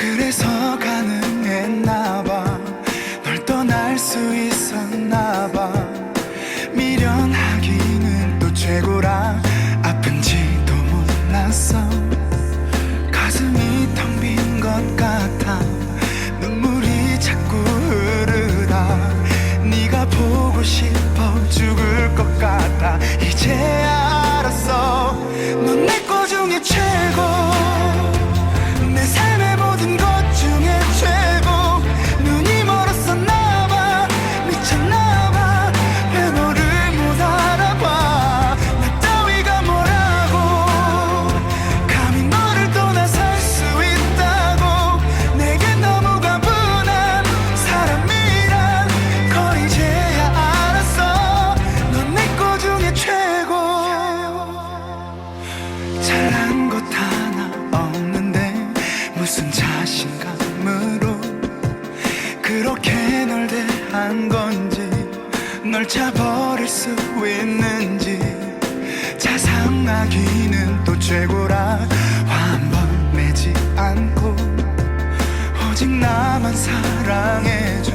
그래서 가능했나 봐널 떠날 수 있었나 봐. 미련하기는 또 최고라. 아픈지도 몰랐어 가슴이 텅 빈 것 같아. 눈물이 자꾸 흐르다. 네가 보고 싶어 죽을 것 같아. 이제 한 건지 널 차버릴 수 있는지. 자상하기는 또 최고라. 화한번 내지 않고 오직 나만 사랑해준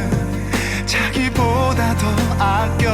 자기보다 더 아껴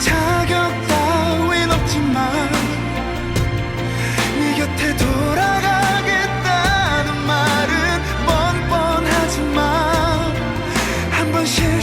자격 따윈 없지만 네 곁에 돌아가겠다는 말은 뻔뻔하지만 한 번씩